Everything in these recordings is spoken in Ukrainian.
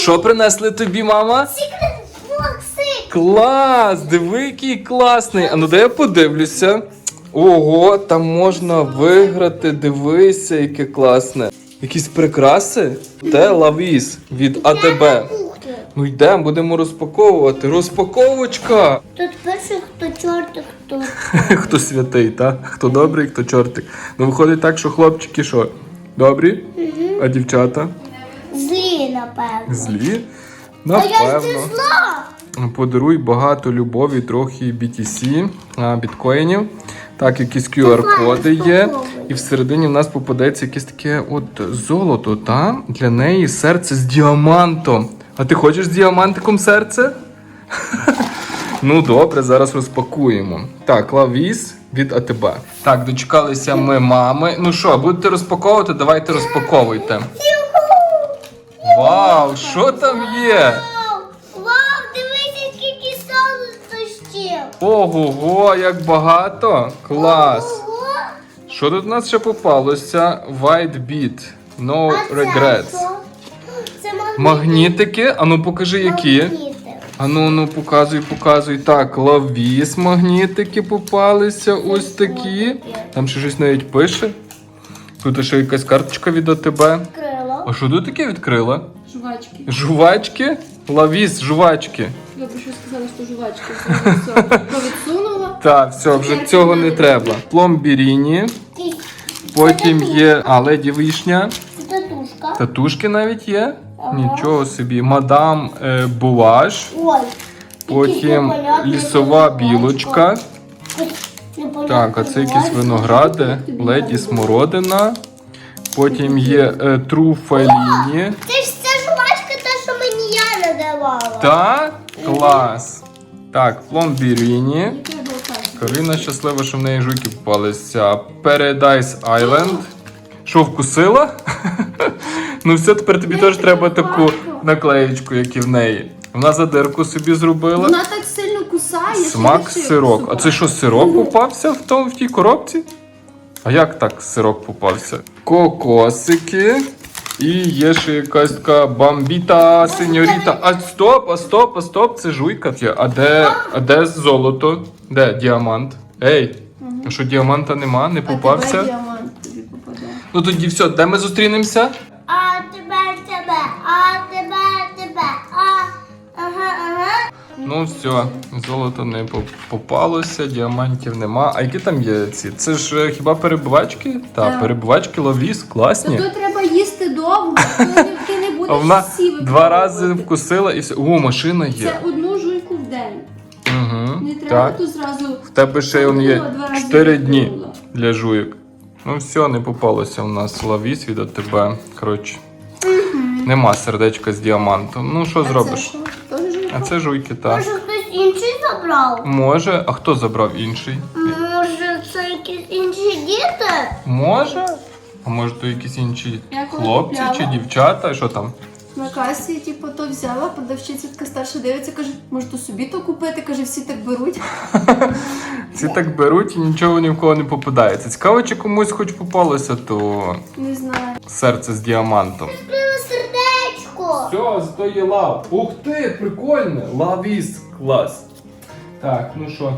Що принесли тобі, мама? Бокси. Клас! Диви, який класний. А ну дай я подивлюся. Ого, там можна виграти. Дивися, яке класне. Якісь прикраси? Те лавіс від АТБ. Кухня. Ну йдемо, будемо розпаковувати. Розпаковочка! Тут перший, хто чорти, хто. Хто святий, та? Хто добрий, хто чортик. Ну виходить так, що хлопчики що? Добрі? А дівчата? Злі, напевно. А я зла. Подаруй багато любові, трохи BTC, а, біткоїнів. Так, якісь QR-коди є. І всередині в нас попадеться якесь таке от золото, та? Для неї серце з діамантом. А ти хочеш з діамантиком серце? Ну добре, зараз розпакуємо. Так, лавіс від АТБ. Так, дочекалися ми мами. Ну що, будете розпаковувати? Давайте розпаковуйте. Вау, що там є? Вау, дивися, скільки солодощів. Ого, як багато! Клас! Ого. Що тут у нас ще попалося? White beat. No А regrets. Це. Магнітики. Ану покажи які. Ану, ну показуй, показуй. Так, лавіс магнітики попалися. Ось такі. Там ще щось навіть пише. Тут ще якась карточка від АТБ. А що тут таке відкрила? Жувачки. Жувачки? Лавіс, жувачки. Я б ще сказала, що жувачки. Відсунула. Так, все, вже цього не треба. Пломбіріні. Потім є. А, леді вишня. Це татушка. Татушки навіть є. Ага. Нічого собі. Мадам е, Булаш. Ой. Потім лісова білочка. Так, а це якісь виногради, леді смородина. Потім є е, труфаліні. Це ж ця жувачка, та, що мені я не давала. Та клас. Так, пломбіріні. Карина щаслива, що в неї жуки попалися. Paradise Island. Що, вкусила? ну все, тепер тобі теж треба таку наклеєчку, як і в неї. Вона задирку собі зробила. Вона так сильно кусає. Смак сирок. А це що, сирок попався в, тому, в тій коробці? А як так сирок попався? Кокосики. І є ще якась така бамбіта, сеньоріта. А стоп, а стоп, а стоп, це жуйка. А де, а де золото? Де діамант? Ей, а що діаманта нема, не А тебе попався? діамант тобі попадає. Ну тоді все, де ми зустрінемося? Ну все, золото не попалося, діамантів нема. А які там є ці? Це ж е, хіба перебивачки? Так, Так. перебивачки ловіс, Та класні. то треба їсти довго, ти не, ти не будеш А вона всі два випробовувати. рази вкусила і все. О, машина є. Це одну жуйку в день. Угу. Не треба Так. тут зразу. В тебе ще он є Два рази 4 дні випробувала. для жуйок. Ну все, не попалося в нас лавіс від тебе. Коротше. Нема сердечка з діамантом. Ну що А зробиш? це що? А це жуйки, так. Може хтось інший забрав? Може, а хто забрав інший? Може це якісь інші діти? Може? А може то якісь інші Я коли хлопці купляла. чи дівчата? Що там? На касі, типу, то взяла, продавчиця така старша дивиться, каже, може то собі то купити, каже, всі так беруть. Всі так беруть і нічого ні в кого не попадається. Цікаво, чи комусь хоч попалося, то Не знаю. серце з діамантом. Все, зато є лав. Ух ти, прикольне! Лавіс, клас. Так, ну що,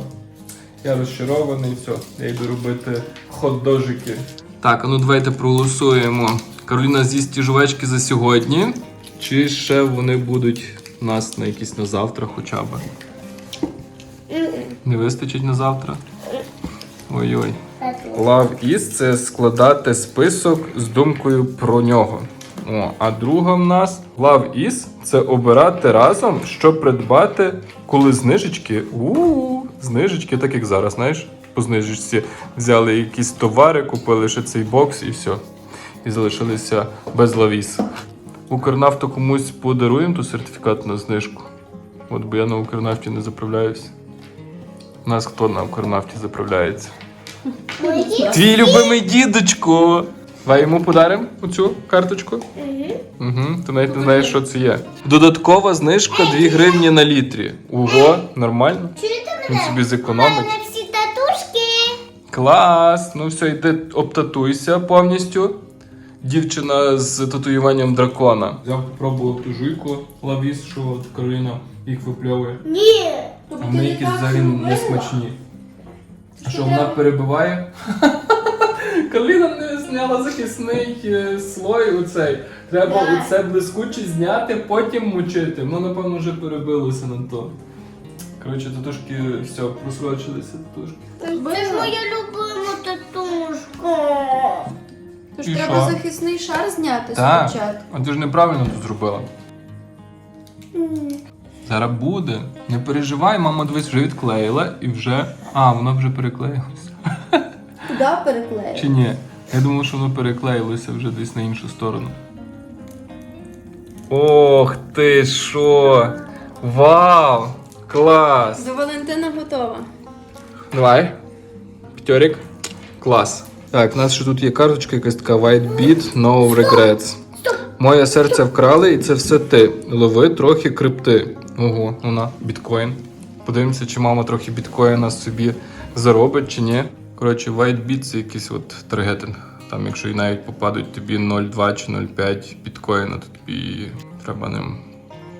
я розчарований, все, я йду робити хот-дожики. Так, а ну давайте проголосуємо. Кароліна з'їсть ті жувачки за сьогодні. Чи ще вони будуть у нас на якісь на завтра хоча б? Не вистачить на завтра? Ой-ой. Love is – це складати список з думкою про нього. О, а друга в нас Love is – це обирати разом, що придбати, коли знижечки. У-у-у, знижечки, так як зараз, знаєш, по знижечці взяли якісь товари, купили ще цей бокс і все. І залишилися без лавіс. Укрнафту комусь подаруємо ту сертифікат на знижку. От бо я на Укрнафті не заправляюся. У нас хто на Укрнафті заправляється? Твій любимий дідочко. Давай йому подаримо оцю карточку. Угу. Ти навіть не знаєш, що це є. Додаткова знижка 2 гривні на літрі. Ого, нормально. Чуєте Він мене? собі У зекономить. мене всі татушки. Клас! Ну все, йди обтатуйся повністю. дівчина з татуюванням дракона. Взяв, попробував ту жуйку лавіс, що от Кароліна їх випльовує. Ні. А вони якісь взагалі не смачні. А що вона перебиває? Кароліна зняла захисний е, слой оцей. Треба Так. оце блискуче зняти, потім мочити. Ну, напевно, вже перебилося на то. Коротше, татушки все, просрочилися татушки. Це ж моя любима татушка. Тож І треба що? захисний шар зняти Так. спочатку. А ти ж неправильно тут зробила. Зараз буде. Не переживай, мама дивись вже відклеїла і вже. А, воно вже переклеїлося. Куди переклеїти? Чи ні? Я думав, що воно переклеїлося вже десь на іншу сторону. Ох ти що! Вау! Клас! До Валентина готова. Давай. П'ятьорик. Клас. Так, у нас ще тут є карточка, якась така White Beat, No Regrets. Моє серце вкрали, і це все ти. Лови трохи крипти. Ого, вона біткоін. Подивимося, чи мама трохи біткоїна собі заробить, чи ні. Коротше, White це якийсь от таргетинг. Там, якщо і навіть попадуть тобі 0,2 чи 0,5 біткоїна, то тобі треба ним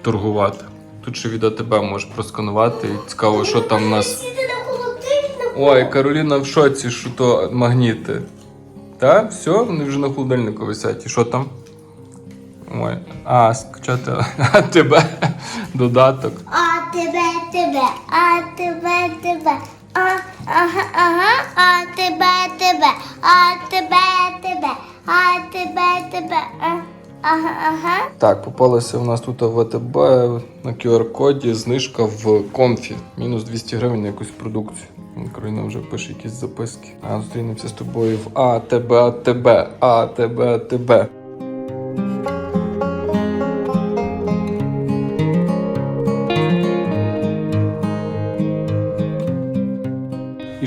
торгувати. Тут ще від АТБ можеш просканувати. І цікаво, що там у нас. Ой, Кароліна в шоці, що то магніти. Та, все, вони вже на холодильнику висять. І що там? Ой. А, скачати а, тебе додаток. А тебе, тебе, а тебе, тебе. А, ага, ага, а тебе, тебе, а тебе, тебе, а тебе, тебе. Ага, ага. Так, попалося у нас тут в АТБ на QR-коді знижка в комфі. Мінус 200 гривень на якусь продукцію. Кароліна вже пише якісь записки. А зустрінемося з тобою в АТБ, АТБ, АТБ, АТБ.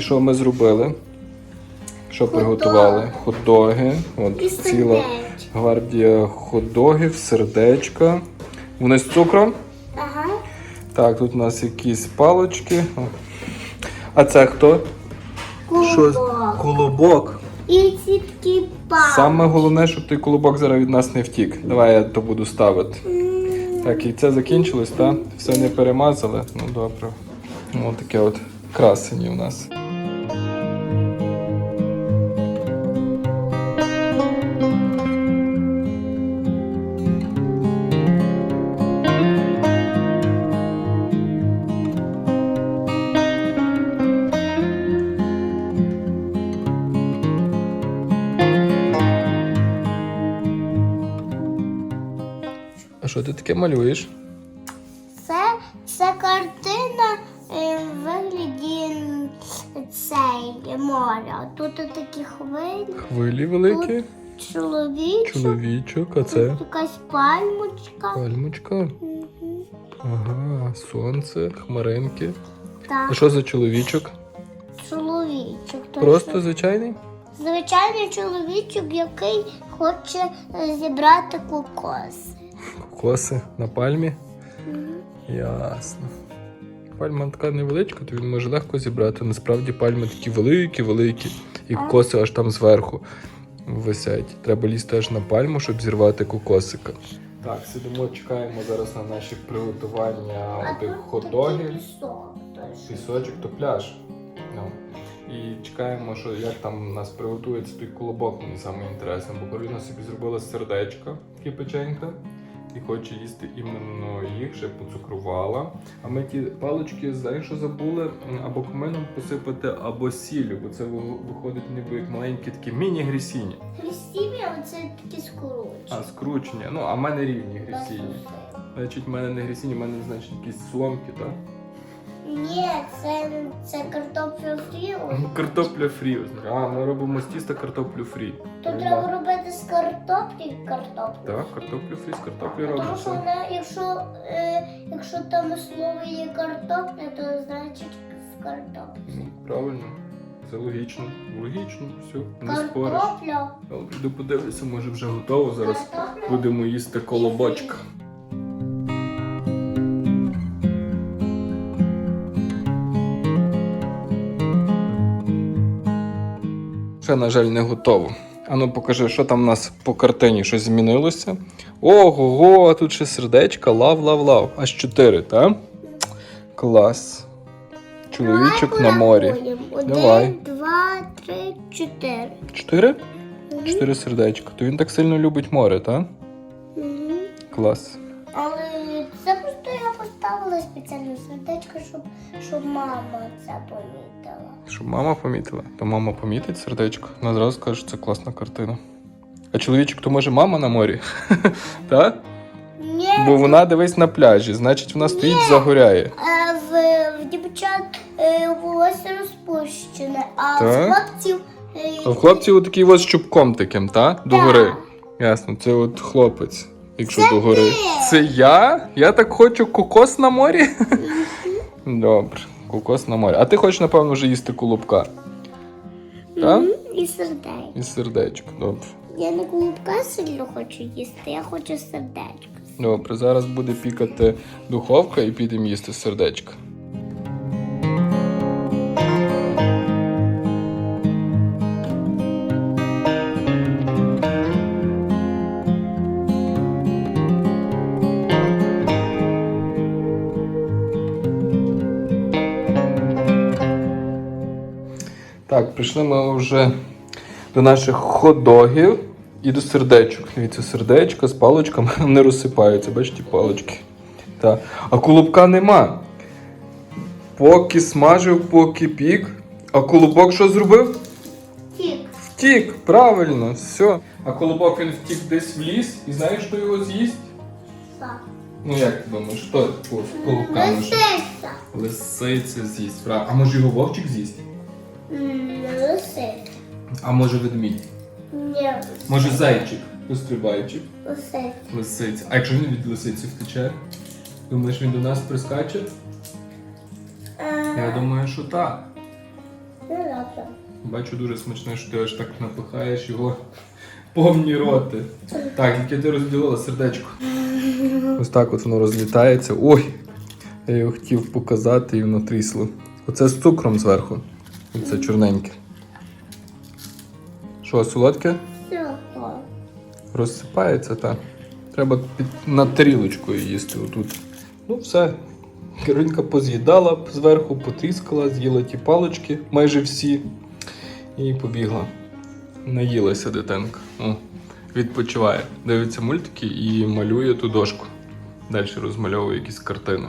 Що ми зробили? Що приготували? Хот-доги. От І ціла сердечко. гвардія хот-догів, сердечка. Вони з цукром. Ага. Так, тут у нас якісь палочки. О. А це хто? Кубок. Колобок. І сітки палки. Саме головне, щоб той колобок зараз від нас не втік. Давай я то буду ставити. Так, і це закінчилось, так? Все не перемазали. Ну добре. Ось таке от красені у нас. Таке малюєш? Це, це картина е, в вигляді цей моря. Тут такі хвилі, Хвилі великі, чоловічок, чоловічок, а це тут якась пальмочка. пальмочка. Мгм. Ага, сонце, хмаринки. А що за чоловічок? чоловічок. точно. Просто звичайний? Звичайний чоловічок, який хоче зібрати кокос. Кокоси на пальмі. Ясно. Пальма така невеличка, то він може легко зібрати. Насправді пальми такі великі, великі, і кокоси аж там зверху висять. Треба лізти аж на пальму, щоб зірвати кокосика. Так, сидимо, чекаємо зараз на наші приготування тих хот-догів. пісок. Пісочок то пляж. Ну. І чекаємо, що як там у нас приготується той колобок, мені саме інтересно, бо Кароліна собі зробила сердечко, таке печенька, і хоче їсти іменно їх, ще поцукрувала. А ми ті палички, знаєш, що забули або кумином посипати, або сіллю, бо це виходить ніби як маленькі такі міні-грісіні. Христіві оце такі скорочі. А, скручені. Ну, а в мене рівні грісіні. Значить, в мене не грісіні, в мене, значить, якісь соломки, так? Ні, це, це картопля фрі. Картопля фрі. А, ми робимо з тіста картоплю фрі. То треба робити з картоплі картоплю. Так, картоплю фрі з картоплі Тому що вона, якщо, е, якщо там слово є картопля, то значить з картоплі. Ну, Правильно. Це логічно. Логічно, все, не спориш. Картопля. Йду подивлюся, може вже готово. Зараз Картопля. будемо їсти колобочка. Ще, на жаль, не готово. Ану, покажи, що там у нас по картині щось змінилося. Ого, тут ще сердечка, лав, лав, лав. Аж чотири, так? Клас. Чоловічок на морі. Один, Давай. два, три, чотири. Чотири? Чотири сердечка. То він так сильно любить море, так? Угу. Клас. Поставила спеціальне сердечко, щоб, щоб мама це помітила. Щоб мама помітила, то мама помітить сердечко. Вона зразу скаже, що це класна картина. А чоловічок, то може мама на морі? Так? Ні, Бо вона дивись на пляжі, значить вона стоїть загоряє. е, в, в дівчат е, волосся розпущене, а Так. в хлопців. е, А в хлопців отакий ось чубком таким, та? Догори. Ясно, це от хлопець, якщо Це догори. ти. Це я? Я так хочу кокос на морі? Добре, кокос на морі. А ти хочеш, напевно, вже їсти колобка. Так? І сердечко. І сердечко. Добре. Я не колобка сильно хочу їсти, я хочу сердечко. Добре, зараз буде пікати духовка і підемо їсти сердечко. Так, прийшли ми вже до наших хот-догів і до сердечок. Дивіться, сердечка з паличками не розсипаються, бачите, палички. Так. А колобка нема. Поки смажив, поки пік. А колобок що зробив? Тік. Втік, правильно, все. А колобок він втік десь в ліс, і знаєш, хто його з'їсть? Так. Ну як ти думаєш, хто колобка? Лисиця. Лисиця з'їсть, правильно. А може його вовчик з'їсть? Лисиця. А може ведмідь? Ні, Може зайчик, пострибайчик. лисиця. Лисиця. А якщо він від лисиці втече? Думаєш, він до нас прискаче? Я думаю, що так. Ну, добре. Бачу дуже смачне, що ти аж так напихаєш його повні роти. Так, яке ти розділила сердечко. Ось так от воно розлітається. Ой! Я його хотів показати і воно трісло. Оце з цукром зверху. Оце чорненьке. Що, солодке? Розсипається, так. Треба під, над тарілочкою їсти отут. Ну, все. Киринка поз'їдала зверху, потріскала, з'їла ті палички, майже всі, і побігла. Наїлася дитинка. О, відпочиває. Дивиться мультики і малює ту дошку. Далі розмальовує якісь картини.